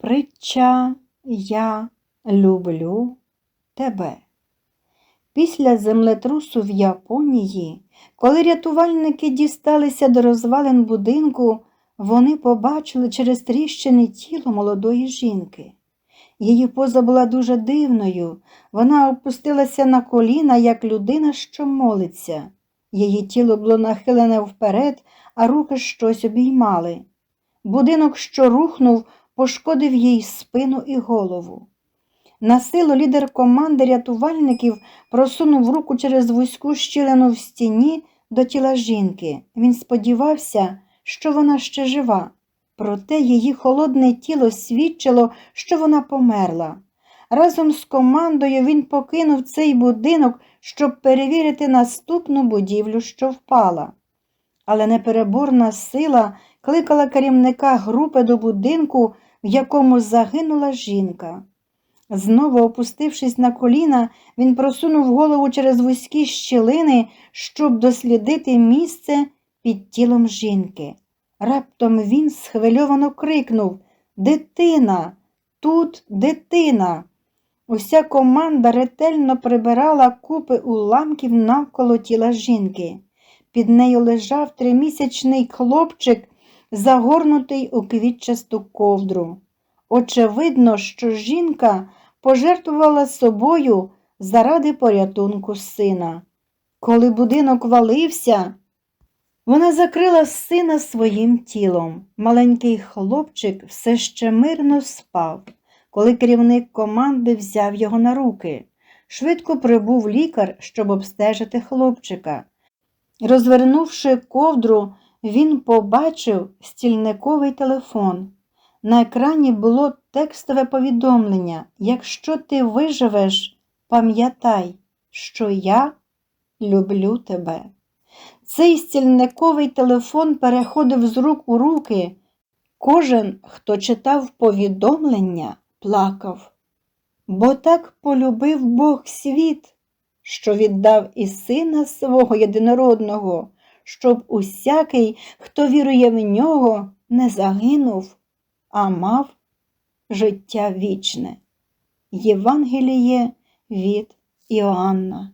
Притча Я люблю тебе. Після землетрусу в Японії, коли рятувальники дісталися до розвалин будинку, вони побачили через тріщини тіло молодої жінки. Її поза була дуже дивною. Вона опустилася на коліна, як людина, що молиться. Її тіло було нахилене вперед, а руки щось обіймали. Будинок, що рухнув, пошкодив їй спину і голову. На силу лідер команди рятувальників просунув руку через вузьку щілину в стіні до тіла жінки. Він сподівався, що вона ще жива, проте її холодне тіло свідчило, що вона померла. Разом з командою він покинув цей будинок, щоб перевірити наступну будівлю, що впала. Але непереборна сила кликала керівника групи до будинку, в якому загинула жінка. Знову опустившись на коліна, він просунув голову через вузькі щілини, щоб дослідити місце під тілом жінки. Раптом він схвильовано крикнув Дитина, тут дитина. Уся команда ретельно прибирала купи уламків навколо тіла жінки. Під нею лежав тримісячний хлопчик, загорнутий у квітчасту ковдру. Очевидно, що жінка пожертвувала собою заради порятунку сина. Коли будинок валився, вона закрила сина своїм тілом. Маленький хлопчик все ще мирно спав, коли керівник команди взяв його на руки. Швидко прибув лікар, щоб обстежити хлопчика. Розвернувши ковдру, він побачив стільниковий телефон. На екрані було текстове повідомлення Якщо ти виживеш, пам'ятай, що я люблю тебе. Цей стільниковий телефон переходив з рук у руки. Кожен, хто читав повідомлення, плакав. Бо так полюбив Бог світ, що віддав і сина свого єдинородного, щоб усякий, хто вірує в нього, не загинув, а мав життя вічне. Євангеліє від Іоанна.